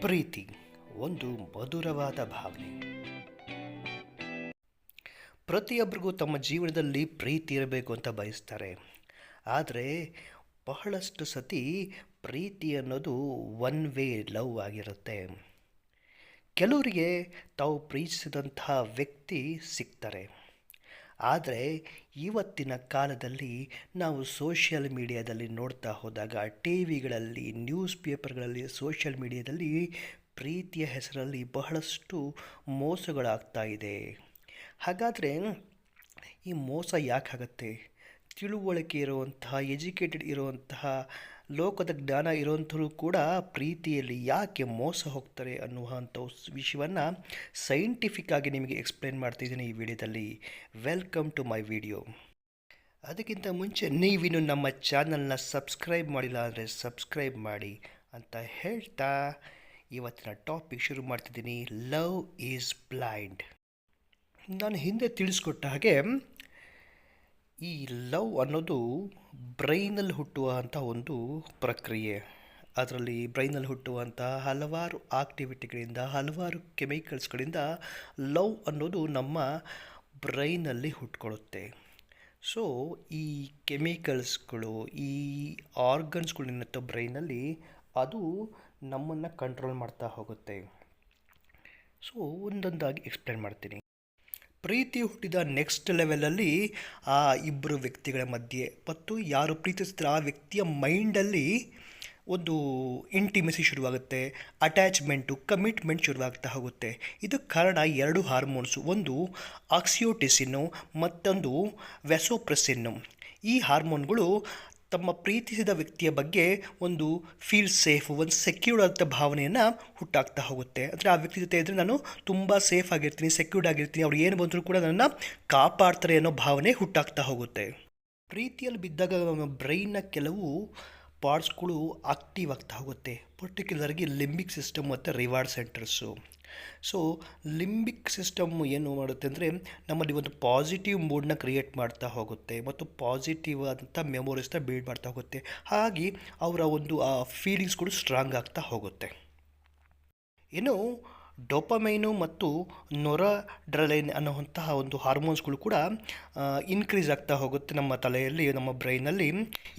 ಪ್ರೀತಿ, ಒಂದು ಮಧುರವಾದ ಭಾವನೆ. ಪ್ರತಿಯೊಬ್ಬರಿಗೂ ತಮ್ಮ ಜೀವನದಲ್ಲಿ ಪ್ರೀತಿ ಇರಬೇಕು ಅಂತ ಬಯಸ್ತಾರೆ. ಆದರೆ, ಬಹಳಷ್ಟು ಸತಿ ಪ್ರೀತಿ ಅನ್ನೋದು ಒನ್ ವೇ ಲವ್ ಆಗಿರುತ್ತೆ. ಕೆಲವರಿಗೆ ತಾವು ಪ್ರೀತಿಸಿದಂತಹ ವ್ಯಕ್ತಿ ಸಿಗ್ತಾರೆ ಆದರೆ ಇವತ್ತಿನ ಕಾಲದಲ್ಲಿ ನಾವು ಸೋಷಿಯಲ್ ಮೀಡಿಯಾದಲ್ಲಿ ನೋಡ್ತಾ ಹೋದಾಗ ಟಿ ವಿಗಳಲ್ಲಿ ನ್ಯೂಸ್ ಪೇಪರ್ಗಳಲ್ಲಿ ಸೋಷಿಯಲ್ ಮೀಡಿಯಾದಲ್ಲಿ ಪ್ರೀತಿಯ ಹೆಸರಲ್ಲಿ ಬಹಳಷ್ಟು ಮೋಸಗಳಾಗ್ತಾ ಇದೆ. ಹಾಗಾದರೆ ಈ ಮೋಸ ಯಾಕಾಗತ್ತೆ? ತಿಳುವಳಿಕೆ ಇರುವಂತಹ ಎಜುಕೇಟೆಡ್ ಇರುವಂತಹ ಲೋಕದ ಜ್ಞಾನ ಇರೋಂಥರು ಕೂಡ ಪ್ರೀತಿಯಲ್ಲಿ ಯಾಕೆ ಮೋಸ ಹೋಗ್ತಾರೆ ಅನ್ನುವಂಥ ವಿಷಯವನ್ನು ಸೈಂಟಿಫಿಕ್ ಆಗಿ ನಿಮಗೆ ಎಕ್ಸ್ಪ್ಲೇನ್ ಮಾಡ್ತಿದ್ದೀನಿ ಈ ವಿಡಿಯೋದಲ್ಲಿ. ವೆಲ್ಕಮ್ ಟು ಮೈ ವಿಡಿಯೋ ಅದಕ್ಕಿಂತ ಮುಂಚೆ ನೀವಿನ್ನು ನಮ್ಮ ಚಾನಲ್ನ ಸಬ್ಸ್ಕ್ರೈಬ್ ಮಾಡಿಲ್ಲ ಅಂದರೆ ಸಬ್ಸ್ಕ್ರೈಬ್ ಮಾಡಿ ಅಂತ ಹೇಳ್ತಾ ಇವತ್ತಿನ ಟಾಪಿಕ್ ಶುರು ಮಾಡ್ತಿದ್ದೀನಿ. ಲವ್ ಈಸ್ ಬ್ಲೈಂಡ್ ನಾನು ಹಿಂದೆ ತಿಳಿಸ್ಕೊಟ್ಟ ಹಾಗೆ ಈ ಲವ್ ಅನ್ನೋದು ಬ್ರೈನಲ್ಲಿ ಹುಟ್ಟುವಂಥ ಒಂದು ಪ್ರಕ್ರಿಯೆ. ಅದರಲ್ಲಿ ಬ್ರೈನಲ್ಲಿ ಹುಟ್ಟುವಂಥ ಹಲವಾರು ಆಕ್ಟಿವಿಟಿಗಳಿಂದ, ಹಲವಾರು ಕೆಮಿಕಲ್ಸ್ಗಳಿಂದ ಲವ್ ಅನ್ನೋದು ನಮ್ಮ ಬ್ರೈನಲ್ಲಿ ಹುಟ್ಕೊಳ್ಳುತ್ತೆ. ಸೊ, ಈ ಕೆಮಿಕಲ್ಸ್ಗಳು, ಈ ಆರ್ಗನ್ಸ್ಗಳೇನಿರುತ್ತೆ ಬ್ರೈನಲ್ಲಿ ಅದು ನಮ್ಮನ್ನು ಕಂಟ್ರೋಲ್ ಮಾಡ್ತಾ ಹೋಗುತ್ತೆ. ಸೊ, ಒಂದೊಂದಾಗಿ ಎಕ್ಸ್ಪ್ಲೇನ್ ಮಾಡ್ತೀನಿ. ಪ್ರೀತಿ ಹುಟ್ಟಿದ ನೆಕ್ಸ್ಟ್ ಲೆವೆಲಲ್ಲಿ ಆ ಇಬ್ಬರು ವ್ಯಕ್ತಿಗಳ ಮಧ್ಯೆ ಮತ್ತು ಯಾರು ಪ್ರೀತಿಸ್ತಾರೆ ಆ ವ್ಯಕ್ತಿಯ ಮೈಂಡಲ್ಲಿ ಒಂದು ಇಂಟಿಮೆಸಿ ಶುರುವಾಗುತ್ತೆ ಅಟ್ಯಾಚ್ಮೆಂಟು ಕಮಿಟ್ಮೆಂಟ್ ಶುರುವಾಗ್ತಾ ಹೋಗುತ್ತೆ. ಇದಕ್ಕೆ ಕಾರಣ ಎರಡು ಹಾರ್ಮೋನ್ಸು ಒಂದು ಆಕ್ಸಿಯೋಟಿಸಿನ್ನು ಮತ್ತೊಂದು ವೆಸೋಪ್ರೆಸಿನ್ನು ಈ ಹಾರ್ಮೋನ್ಗಳು ತಮ್ಮ ಪ್ರೀತಿಸಿದ ವ್ಯಕ್ತಿಯ ಬಗ್ಗೆ ಒಂದು ಫೀಲ್ ಸೇಫ್ ಒಂದು ಸೆಕ್ಯೂರ್ಡ್ ಆದಂಥ ಭಾವನೆಯನ್ನು ಹುಟ್ಟಾಗ್ತಾ ಹೋಗುತ್ತೆ. ಅಂದರೆ ಆ ವ್ಯಕ್ತಿ ಜೊತೆ ಇದ್ದರೆ ನಾನು ತುಂಬ ಸೇಫ್ ಆಗಿರ್ತೀನಿ ಸೆಕ್ಯೂರ್ಡ್ ಆಗಿರ್ತೀನಿ, ಅವ್ರು ಏನು ಬಂದರೂ ಕೂಡ ನನ್ನನ್ನು ಕಾಪಾಡ್ತಾರೆ ಅನ್ನೋ ಭಾವನೆ ಹುಟ್ಟಾಗ್ತಾ ಹೋಗುತ್ತೆ. ಪ್ರೀತಿಯಲ್ಲಿ ಬಿದ್ದಾಗ ನಮ್ಮ ಬ್ರೈನ್ನ ಕೆಲವು ಪಾರ್ಟ್ಸ್ಗಳು ಆಕ್ಟಿವ್ ಆಗ್ತಾ ಹೋಗುತ್ತೆ. ಪರ್ಟಿಕ್ಯುಲರ್ಗೆ ಲಿಂಬಿಕ್ ಸಿಸ್ಟಮ್ ಮತ್ತು reward centres so limbic system ಏನು ಮಾಡುತ್ತೆ ಅಂದರೆ ನಮ್ಮಲ್ಲಿ ಒಂದು ಪಾಸಿಟಿವ್ ಮೂಡನ್ನ ಕ್ರಿಯೇಟ್ ಮಾಡ್ತಾ ಹೋಗುತ್ತೆ ಮತ್ತು ಪಾಸಿಟಿವ್ ಆದಂಥ ಮೆಮೊರೀಸ್ನ ಬಿಲ್ಡ್ ಮಾಡ್ತಾ ಹೋಗುತ್ತೆ. ಹಾಗೆ ಅವರ ಒಂದು, ಆ ಫೀಲಿಂಗ್ಸ್ಗಳು ಸ್ಟ್ರಾಂಗ್ ಆಗ್ತಾ ಹೋಗುತ್ತೆ. ಇನ್ನು ಡೋಪಮೈನು ಮತ್ತು ನೊರಡ್ರಲೈನ್ ಅನ್ನುವಂತಹ ಒಂದು ಹಾರ್ಮೋನ್ಸ್ಗಳು ಕೂಡ ಇನ್ಕ್ರೀಸ್ ಆಗ್ತಾ ಹೋಗುತ್ತೆ ನಮ್ಮ ತಲೆಯಲ್ಲಿ, ನಮ್ಮ ಬ್ರೈನಲ್ಲಿ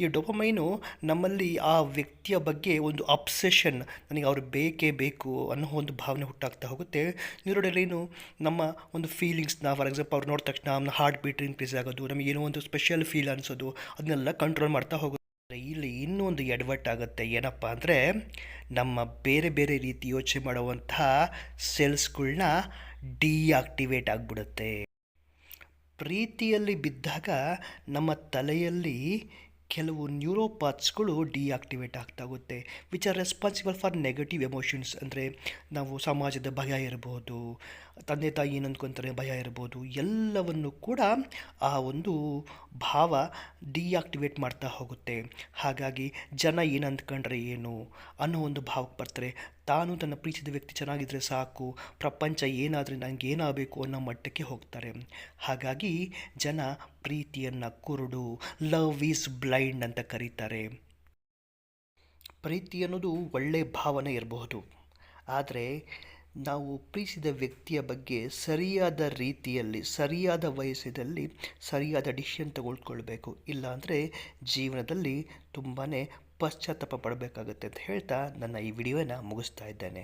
ಈ ಡೋಪಮೈನು ನಮ್ಮಲ್ಲಿ ಆ ವ್ಯಕ್ತಿಯ ಬಗ್ಗೆ ಒಂದು ಅಬ್ಸೆಷನ್ ನನಗೆ ಅವ್ರು ಬೇಕೇ ಬೇಕು ಅನ್ನೋ ಒಂದು ಭಾವನೆ ಹುಟ್ಟಾಗ್ತಾ ಹೋಗುತ್ತೆ. ನ್ಯೂರೋಡೆಲೈನು ನಮ್ಮ ಒಂದು ಫೀಲಿಂಗ್ಸ್ನ ಫಾರ್ ಎಕ್ಸಾಂಪಲ್ ಅವ್ರು ನೋಡಿದ ತಕ್ಷಣ ನಮ್ಮ ಹಾರ್ಟ್ ಬೀಟ್ ಇನ್ಕ್ರೀಸ್ ಆಗೋದು, ನಮಗೆ ಏನೋ ಒಂದು ಸ್ಪೆಷಲ್ ಫೀಲ್ ಅನಿಸೋದು, ಅದನ್ನೆಲ್ಲ ಕಂಟ್ರೋಲ್ ಮಾಡ್ತಾ ಹೋಗುತ್ತೆ. ಇಲ್ಲಿ ಇನ್ನೊಂದು ಒಂದು ಎಡವಟ್ ಆಗುತ್ತೆ. ಏನಪ್ಪ ಅಂದರೆ ನಮ್ಮ ಬೇರೆ ಬೇರೆ ರೀತಿ ಯೋಚನೆ ಮಾಡುವಂತಹ ಸೆಲ್ಸ್ಗಳನ್ನ ಡಿಆಕ್ಟಿವೇಟ್ ಆಗಿಬಿಡುತ್ತೆ. ಪ್ರೀತಿಯಲ್ಲಿ ಬಿದ್ದಾಗ ನಮ್ಮ ತಲೆಯಲ್ಲಿ ಕೆಲವು ನ್ಯೂರೋಪಾತ್ಸ್ಗಳು ಡಿಆಕ್ಟಿವೇಟ್ ಆಗ್ತಾ ಹೋಗುತ್ತೆ which are responsible for negative emotions ಅಂದರೆ ನಾವು ಸಮಾಜದ ಭಯ ಇರ್ಬೋದು, ತಂದೆ ತಾಯಿ ಏನು ಭಯ ಇರ್ಬೋದು, ಎಲ್ಲವನ್ನು ಕೂಡ ಆ ಒಂದು ಭಾವ ಡಿಆಕ್ಟಿವೇಟ್ ಮಾಡ್ತಾ ಹೋಗುತ್ತೆ. ಹಾಗಾಗಿ ಜನ ಏನು ಏನು ಅನ್ನೋ ಒಂದು ಭಾವಕ್ಕೆ ಬರ್ತಾರೆ. ತಾನು ತನ್ನ ಪ್ರೀತಿಸಿದ ವ್ಯಕ್ತಿ ಚೆನ್ನಾಗಿದ್ದರೆ ಸಾಕು, ಪ್ರಪಂಚ ಏನಾದರೆ ನನಗೆ ಏನಾಗಬೇಕು ಅನ್ನೋ ಮಟ್ಟಕ್ಕೆ ಹೋಗ್ತಾರೆ. ಹಾಗಾಗಿ ಜನ ಪ್ರೀತಿಯನ್ನು ಕುರುಡು ಲವ್ ಈಸ್ ಬ್ಲೈಂಡ್ ಅಂತ ಕರೀತಾರೆ. ಪ್ರೀತಿ ಅನ್ನೋದು ಒಳ್ಳೆಯ ಭಾವನೆ ಇರಬಹುದು. ಆದರೆ ನಾವು ಪ್ರೀತಿಸಿದ ವ್ಯಕ್ತಿಯ ಬಗ್ಗೆ ಸರಿಯಾದ ರೀತಿಯಲ್ಲಿ, ಸರಿಯಾದ ವಯಸ್ಸಿನಲ್ಲಿ, ಸರಿಯಾದ ಡಿಸಿಷನ್ ತಗೊಳ್ಕೊಳ್ಬೇಕು. ಇಲ್ಲಾಂದರೆ ಜೀವನದಲ್ಲಿ ತುಂಬಾ ಪಶ್ಚಾತ್ತಾಪ ಪಡಬೇಕಾಗುತ್ತೆ ಅಂತ ಹೇಳ್ತಾ ನನ್ನ ಈ ವಿಡಿಯೋನ ಮುಗಿಸ್ತಾ ಇದ್ದೇನೆ.